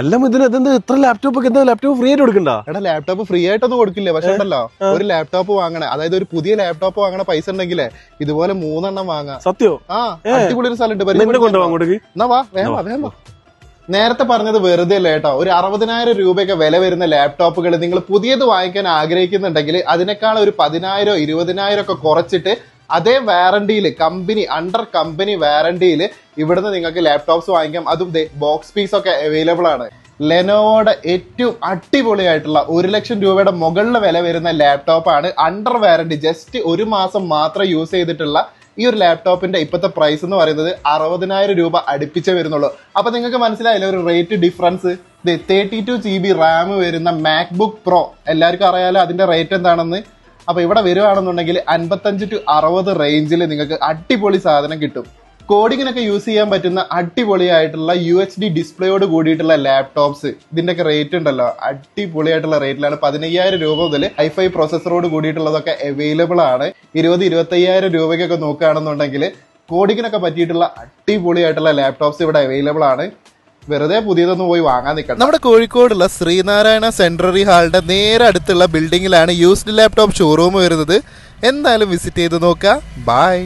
എല്ലാം ഇതിന് ഇതെന്താ ഇത്ര ലാപ്ടോപ്പ് ഒക്കെ എന്താ ലാപ്ടോപ്പ് ഫ്രീ ആയിട്ട് കൊടുക്കണ്ട? എടാ ലാപ്ടോപ്പ് ഫ്രീ ആയിട്ടൊന്നും കൊടുക്കില്ല. പക്ഷെ ഉണ്ടല്ലോ ഒരു ലാപ്ടോപ്പ് വാങ്ങണേ. അതായത് ഒരു പുതിയ ലാപ്ടോപ്പ് വാങ്ങണ പൈസ ഉണ്ടെങ്കിലേ ഇതുപോലെ മൂന്നെണ്ണം വാങ്ങാം. സത്യോ? ആ അടിപൊളി ഒരു സ്ഥലമുണ്ട്. എന്നെ വാ. നേരത്തെ പറഞ്ഞത് വെറുതെ അല്ല കേട്ടോ? ഒരു അറുപതിനായിരം രൂപയൊക്കെ വില വരുന്ന ലാപ്ടോപ്പുകൾ നിങ്ങൾ പുതിയത് വാങ്ങിക്കാൻ ആഗ്രഹിക്കുന്നുണ്ടെങ്കിൽ അതിനേക്കാൾ ഒരു പതിനായിരം ഇരുപതിനായിരം ഒക്കെ കുറച്ചിട്ട് അതേ വാറണ്ടിയിൽ കമ്പനി അണ്ടർ കമ്പനി വാറണ്ടിയിൽ ഇവിടുന്ന് നിങ്ങൾക്ക് ലാപ്ടോപ്സ് വാങ്ങിക്കാം. അതും ബോക്സ് പീസ് ഒക്കെ അവൈലബിൾ ആണ്. ലെനോവോയുടെ ഏറ്റവും അടിപൊളിയായിട്ടുള്ള ഒരു ലക്ഷം രൂപയുടെ മുകളിൽ വില വരുന്ന ലാപ്ടോപ്പാണ് അണ്ടർ വാറണ്ടി ജസ്റ്റ് ഒരു മാസം മാത്രം യൂസ് ചെയ്തിട്ടുള്ള ഈ ഒരു ലാപ്ടോപ്പിന്റെ ഇപ്പോഴത്തെ പ്രൈസ് എന്ന് പറയുന്നത് അറുപതിനായിരം രൂപ അടുപ്പിച്ചേ വരുന്നുള്ളൂ. അപ്പൊ നിങ്ങൾക്ക് മനസ്സിലായില്ലേ ഒരു rate difference thirty two G B RAM വരുന്ന മാക്ബുക്ക് പ്രോ എല്ലാവർക്കും അറിയാലോ അതിന്റെ റേറ്റ് എന്താണെന്ന്? അപ്പൊ ഇവിടെ വരുവാണെന്നുണ്ടെങ്കിൽ അൻപത്തഞ്ച് ടു അറുപത് റേഞ്ചിൽ നിങ്ങൾക്ക് അടിപൊളി സാധനം കിട്ടും. കോഡിങ്ങിനൊക്കെ യൂസ് ചെയ്യാൻ പറ്റുന്ന അടിപൊളിയായിട്ടുള്ള യു എച്ച് ഡി ഡിസ്പ്ലേയോട് കൂടിയിട്ടുള്ള ലാപ്ടോപ്സ് ഇതിന്റെയൊക്കെ റേറ്റ് ഉണ്ടല്ലോ. അടിപൊളിയായിട്ടുള്ള റേറ്റിലാണ് പതിനയ്യായിരം രൂപ മുതൽ ഹൈഫൈ പ്രോസസ്സറോട് കൂടിയിട്ടുള്ളതൊക്കെ അവൈലബിൾ ആണ്. ഇരുപത് ഇരുപത്തയ്യായിരം രൂപയ്ക്കൊക്കെ നോക്കുകയാണെന്നുണ്ടെങ്കിൽ കോഡിങ്ങിനൊക്കെ പറ്റിയിട്ടുള്ള അടിപൊളിയായിട്ടുള്ള ലാപ്ടോപ്സ് ഇവിടെ അവൈലബിൾ ആണ്. വെറുതെ പുതിയതൊന്നും പോയി വാങ്ങാൻ നിൽക്കണം നമ്മുടെ കോഴിക്കോടുള്ള ശ്രീനാരായണ സെൻട്രറി ഹാളിന്റെ നേരെ അടുത്തുള്ള ബിൽഡിങ്ങിലാണ് യൂസ്ഡ് ലാപ്ടോപ്പ് ഷോറൂം വരുന്നത്. എന്തായാലും വിസിറ്റ് ചെയ്ത് നോക്കുക. ബൈ